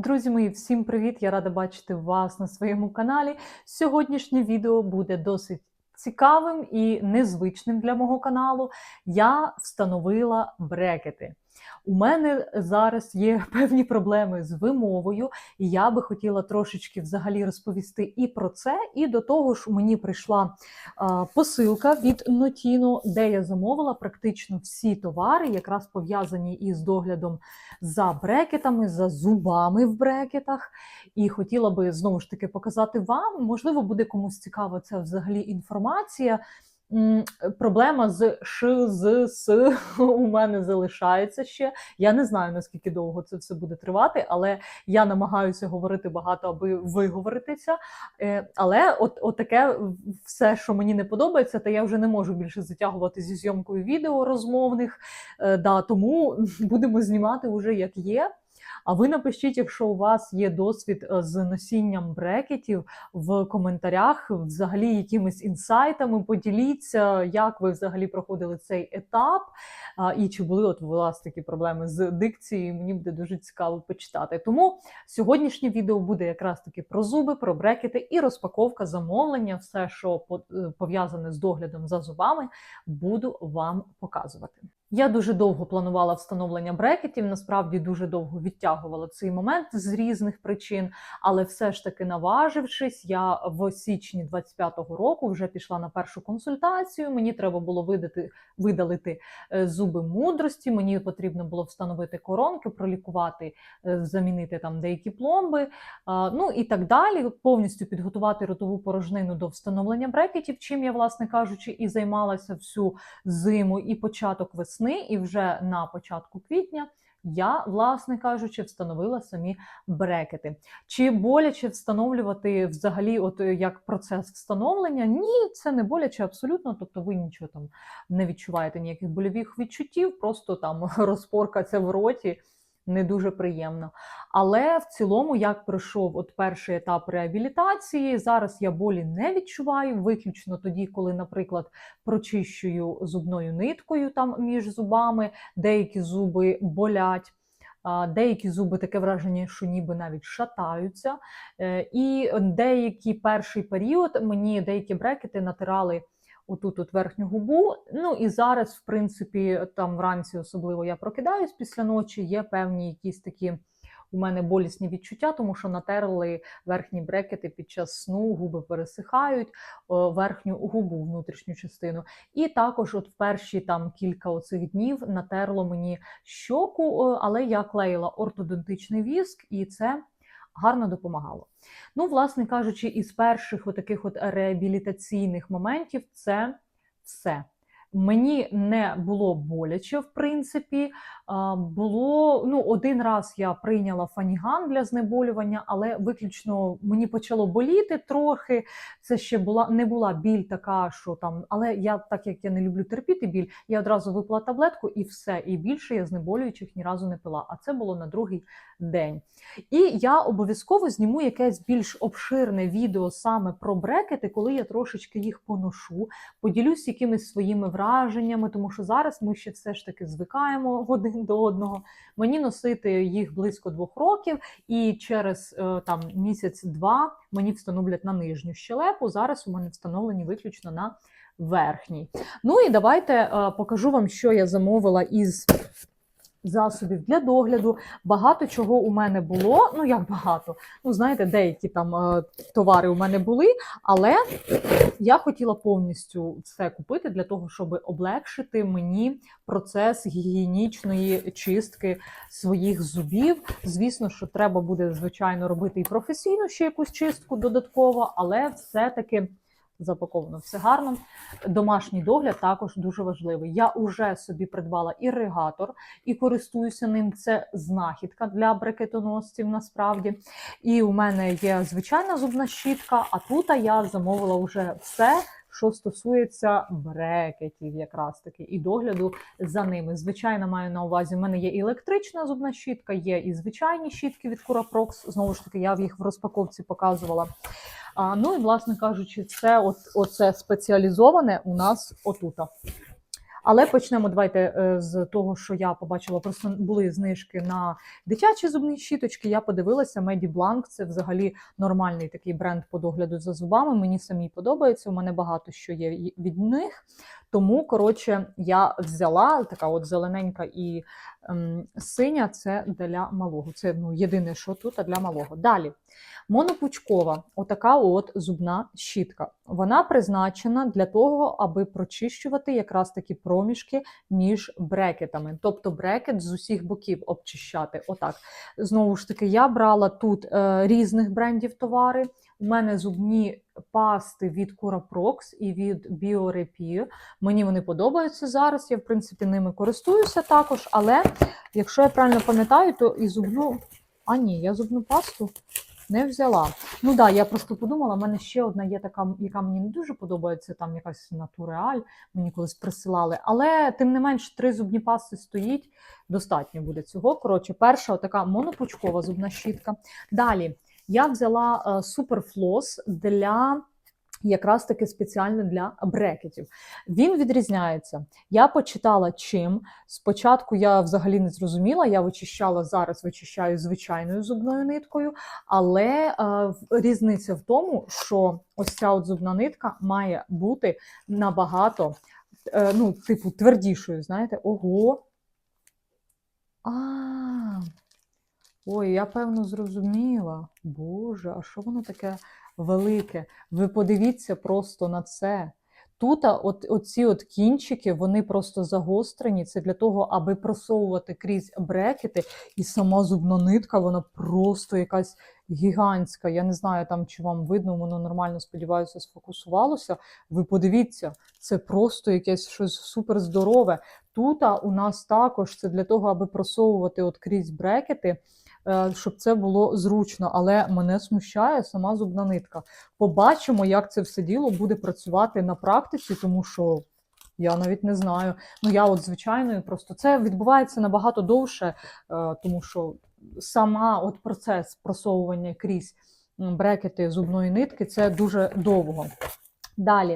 Друзі мої, всім привіт! Я рада бачити вас на своєму каналі. Сьогоднішнє відео буде досить цікавим і незвичним для мого каналу. Я встановила брекети. У мене зараз є певні проблеми з вимовою, і я би хотіла трошечки взагалі розповісти і про це. І до того ж, мені прийшла посилка від Notino, де я замовила практично всі товари, якраз пов'язані із доглядом за брекетами, за зубами в брекетах. І хотіла би знову ж таки показати вам. Можливо, буде комусь цікава ця взагалі інформація. Проблема з ш, з, с у мене залишається ще. Я не знаю наскільки довго це все буде тривати, але я намагаюся говорити багато, аби виговоритися. Е, Але от, от таке все, що мені не подобається, то я вже не можу більше затягувати зі зйомкою відео розмовних. Е, Да, тому будемо знімати вже як є. А ви напишіть, якщо у вас є досвід е, з носінням брекетів в коментарях, взагалі якимись інсайтами. Поділіться, як ви взагалі проходили цей етап, і чи були от у вас такі проблеми з дикцією. Мені буде дуже цікаво почитати. Тому сьогоднішнє відео буде якраз таки про зуби, про брекети і розпаковка замовлення, все, що е, пов'язане з доглядом за зубами, буду вам показувати. Я дуже довго планувала встановлення брекетів. Насправді дуже довго відтягувала цей момент з різних причин, але все ж таки наважившись, я в січні 25-го року вже пішла на першу консультацію. Мені треба було видати видалити е, зуби мудрості. Мені потрібно було встановити коронки, пролікувати, е, замінити там деякі пломби. Ну і так далі. Повністю підготувати ротову порожнину до встановлення брекетів, чим я, власне кажучи, і займалася всю зиму і початок весни, і вже на початку квітня. Я, власне кажучи, встановила самі брекети. Чи боляче встановлювати взагалі, от е, як процес встановлення? Ні, це не боляче абсолютно. Тобто ви нічого там не відчуваєте ніяких больових відчуттів, просто там розпорка це в роті. Не дуже приємно. Але в цілому, як пройшов от перший етап реабілітації, зараз я болі не відчуваю, виключно тоді, коли, наприклад, прочищую зубною ниткою там між зубами, деякі зуби болять. Деякі зуби таке враження, що ніби навіть шатаються. Е, І деякий перший період мені деякі брекети натирали отут от верхню губу. Ну і зараз, в принципі, там вранці особливо я прокидаюсь після ночі, є певні якісь такі. У мене болісні відчуття, тому що натерли верхні брекети під час сну, губи пересихають, верхню губу, внутрішню частину. І також, от в перші там кілька оцих днів натерло мені щоку, але я клеїла ортодонтичний віск, і це гарно допомагало. Ну, власне кажучи, із перших отаких от реабілітаційних моментів це все. Мені не було боляче, в принципі. Було ну, один раз я прийняла фаніган для знеболювання, але виключно мені почало боліти трохи. Це ще була не була біль така, що там. Але я, так як я не люблю терпіти біль, я одразу випила таблетку і все. І більше я знеболюючих ні разу не пила. А це було на другий день. І я обов'язково зніму якесь більш обширне відео саме про брекети, коли я трошечки їх поношу, поділюсь якимись своїми враженнями, тому що зараз ми ще все ж таки звикаємо один до одного. Мені носити їх близько двох років, і через е, там місяць-два мені встановлять на нижню щелепу. Зараз у мене встановлені виключно на верхній. Ну і давайте е, покажу вам, що я замовила із засобів для догляду. Багато чого у мене було. Ну як багато. Ну, знаєте, деякі там е, товари у мене були, але я хотіла повністю все купити для того, щоб облегшити мені процес гігієнічної чистки своїх зубів. Звісно, що треба буде, звичайно, робити і професійну ще якусь чистку додатково, але все-таки. Запаковано все гарно. Домашній догляд також дуже важливий. Я вже собі придбала іригатор і користуюся ним. Це знахідка для брекетоносців насправді. І у мене є звичайна зубна щітка, а тут я замовила вже все, що стосується брекетів, якраз таки, і догляду за ними. Звичайно, маю на увазі, в мене є електрична зубна щітка, є і звичайні щітки від Curaprox. Знову ж таки, я їх в розпаковці показувала. А, ну і, власне кажучи, це от, оце спеціалізоване у нас отута. Але почнемо давайте е, з того, що я побачила. Просто були знижки на дитячі зубні щіточки. Я подивилася, Медібланк. – це взагалі нормальний такий бренд по догляду за зубами. Мені самі подобається. У мене багато що є від них. Тому, коротше, я взяла така от зелененька і ем, синя це для малого. Це ну, єдине, що тут а для малого. Далі. Монопучкова, отака от зубна щітка. Вона призначена для того, аби прочищувати якраз такі проміжки між брекетами. Тобто брекет з усіх боків обчищати. Отак. Знову ж таки, я брала тут е, різних брендів товари. У мене зубні пасти від Curaprox і від BioRepair. Мені вони подобаються зараз. Я, в принципі, ними користуюся також. Але якщо я правильно пам'ятаю, то і зубну. А ні, я зубну пасту не взяла. Ну да, я просто подумала, в мене ще одна є така, яка мені не дуже подобається, там якась натуреаль, мені колись присилали. Але тим не менш, три зубні пасти стоїть, достатньо буде цього. Коротше, перша така монопучкова зубна щітка. Далі я взяла суперфлос для. Якраз таки спеціально для брекетів. Він відрізняється. Я почитала чим. Спочатку я взагалі не зрозуміла, я вичищала зараз, вичищаю звичайною зубною ниткою, але е, різниця в тому, що ось ця от зубна нитка має бути набагато, е, ну, типу, твердішою, знаєте, ого. А, ой, я певно зрозуміла. Боже, а що воно таке велике? Ви подивіться просто на це. Тут от, оці от кінчики, вони просто загострені. Це для того, аби просовувати крізь брекети, і сама зубна нитка, вона просто якась гігантська. Я не знаю, там чи вам видно, воно нормально, сподіваюся, сфокусувалося. Ви подивіться, це просто якесь щось супер здорове. Тут у нас також це для того, аби просовувати от крізь брекети, щоб це було зручно. Але мене смущає сама зубна нитка. Побачимо, як це все діло буде працювати на практиці, тому що я навіть не знаю. Ну я от звичайною просто це відбувається набагато довше, е, тому що сама от процес просовування крізь брекети зубної нитки це дуже довго. Далі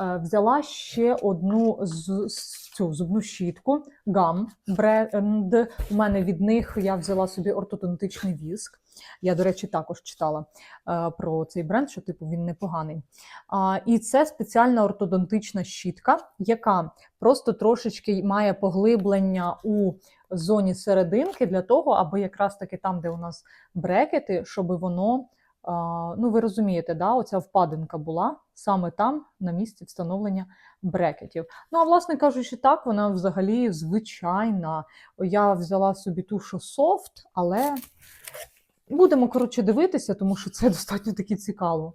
е, взяла ще одну з- цю зубну щітку гам бренд. У мене від них я взяла собі ортодонтичний віск. Я, до речі, також читала е, про цей бренд, що типу він непоганий. А, і це спеціальна ортодонтична щітка, яка просто трошечки має поглиблення у зоні серединки для того, аби якраз таки там, де у нас брекети, щоб воно. Ну, ви розумієте, да, оця впадинка була саме там, на місці встановлення брекетів. Ну, а власне кажучи, так, вона взагалі звичайна. Я взяла собі ту, що софт, але будемо коротше дивитися, тому що це достатньо таки цікаво.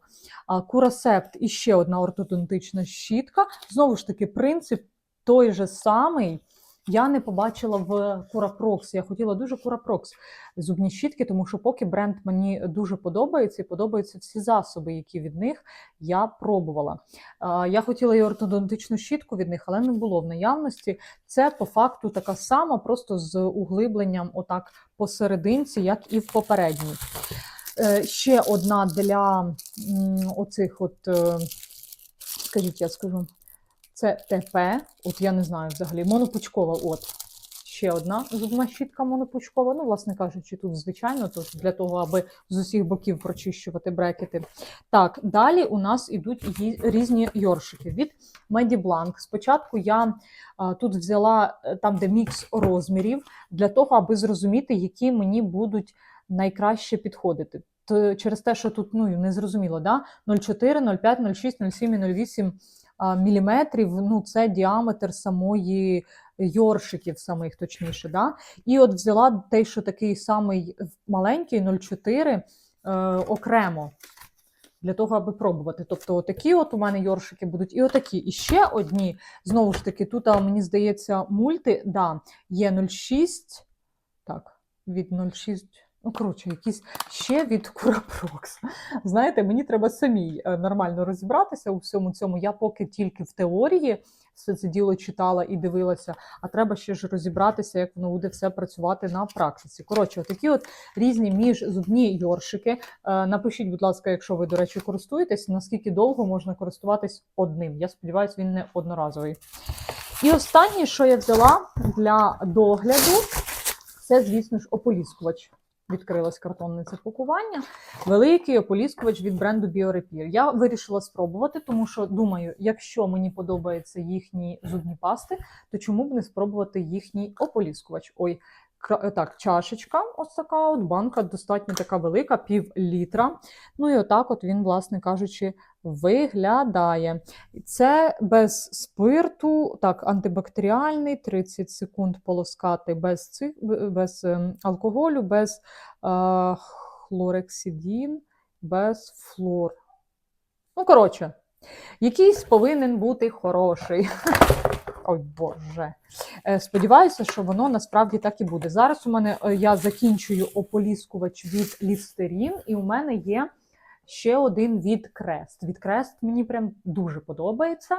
Курасепт і ще одна ортодонтична щітка. Знову ж таки, принцип той же самий. Я не побачила в Курапрокс. Я хотіла дуже Курапрокс зубні щітки, тому що поки бренд мені дуже подобається і подобаються всі засоби, які від них я пробувала. Я хотіла і ортодонтичну щітку від них, але не було в наявності. Це по факту така сама, просто з углибленням отак посерединці, як і в попередній. Е, Ще одна для оцих от, е, скажіть, я скажу, це ТП, от я не знаю взагалі, монопучкова, от. Ще одна зубна щітка монопучкова. Ну, власне кажучи, тут звичайно, то для того, аби з усіх боків прочищувати брекети. Так, далі у нас ідуть різні йоршики від Mediblanc. Спочатку я тут взяла е, там, де мікс розмірів, для того, аби зрозуміти, які мені будуть найкраще підходити. Через те, що тут ну, не зрозуміло, да? 0,4, 0,5, 0,6, 0,7 і 0,8 а, міліметрів. Ну, це діаметр самої йоршиків, самих точніше. Да? І от взяла той, що такий самий маленький, 0,4 е, окремо. Для того, аби пробувати. Тобто, отакі от у мене йоршики будуть, і отакі. І ще одні. Знову ж таки, тут, а, мені здається, мульти, да, є 0,6. Так, від 0,6. Ну, коротше, якісь ще від Курапрокс. Знаєте, мені треба самій е, нормально розібратися у всьому цьому. Я поки тільки в теорії все це діло читала і дивилася, а треба ще ж розібратися, як воно буде все працювати на практиці. Коротше, такі от різні міжзубні йоршики. Е, Напишіть, будь ласка, якщо ви, до речі, користуєтесь, наскільки довго можна користуватись одним. Я сподіваюся, він не одноразовий. І останнє, що я взяла для догляду, це, звісно ж, ополіскувач. Відкрилось картонне це пакування. Великий ополіскувач від бренду BioRepair. Я вирішила спробувати, тому що думаю, якщо мені подобаються їхні зубні пасти, то чому б не спробувати їхній ополіскувач? Ой, так, чашечка, ось така от банка достатньо така велика, пів літра. Ну і отак, от він, власне кажучи, виглядає. Це без спирту, так, антибактеріальний, 30 секунд полоскати без, без ем, алкоголю, без е, хлорексидін, без флор. Ну, коротше, якийсь повинен бути хороший. Ой Боже. Е, Сподіваюся, що воно насправді так і буде. Зараз у мене е, я закінчую ополіскувач від Лістерін, і у мене є ще один від Крест. Від Крест мені прям дуже подобається.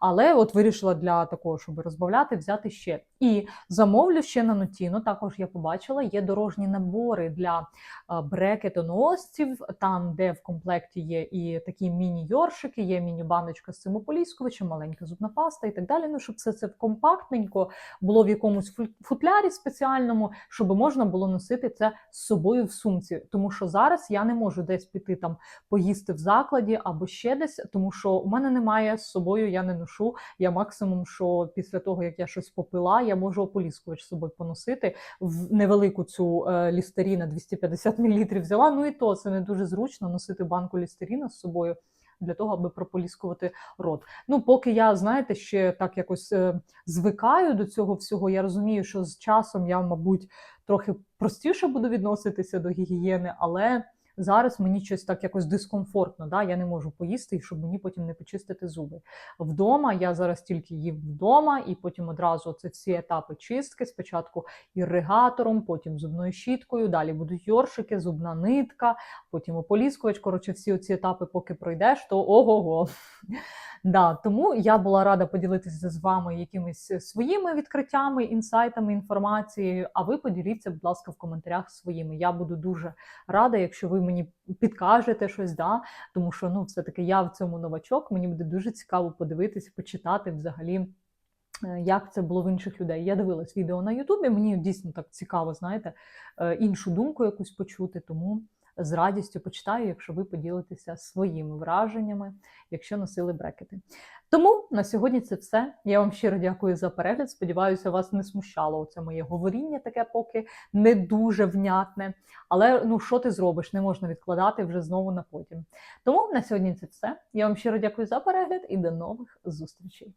Але от вирішила для такого, щоб розбавляти, взяти ще. І замовлю ще на Нотіно. Також я побачила, є дорожні набори для е, брекетоносців, там, де в комплекті є і такі міні-йоршики, є міні-баночка з цим ополіскувачем, маленька зубна паста і так далі. Ну, щоб все це компактненько було в якомусь футлярі спеціальному, щоб можна було носити це з собою в сумці. Тому що зараз я не можу десь піти там поїсти в закладі або ще десь, тому що у мене немає з собою, я не ношу. Я максимум, що після того як я щось попила, я можу ополіскувач з собою поносити. В невелику цю лістеріна 250 мл взяла. Ну і то це не дуже зручно носити банку лістеріна з собою. Для того, аби прополіскувати рот. Ну, поки я, знаєте, ще так якось е, звикаю до цього всього, я розумію, що з часом я, мабуть, трохи простіше буду відноситися до гігієни, але зараз мені щось так якось дискомфортно. Да? Я не можу поїсти, і щоб мені потім не почистити зуби. Вдома я зараз тільки їм вдома, і потім одразу це всі етапи чистки. Спочатку ірригатором, потім зубною щіткою, далі будуть йоршики, зубна нитка, потім ополіскувач. Коротше, всі ці етапи, поки пройдеш, то ого-го. Да, тому я була рада поділитися з вами якимись своїми відкриттями, інсайтами, інформацією. А ви поділіться, будь ласка, в коментарях своїми. Я буду дуже рада, якщо ви мені підкажете щось, да? тому що ну, все-таки я в цьому новачок. Мені буде дуже цікаво подивитися, почитати взагалі. е, Як це було в інших людей? Я дивилась відео на Ютубі. Мені дійсно так цікаво, знаєте, е, іншу думку якусь почути. Тому з радістю почитаю, якщо ви поділитеся своїми враженнями, якщо носили брекети. Тому на сьогодні це все. Я вам щиро дякую за перегляд. Сподіваюся, вас не смущало це моє говоріння, таке поки не дуже внятне. Але ну що ти зробиш? Не можна відкладати вже знову на потім. Тому на сьогодні це все. Я вам щиро дякую за перегляд і до нових зустрічей.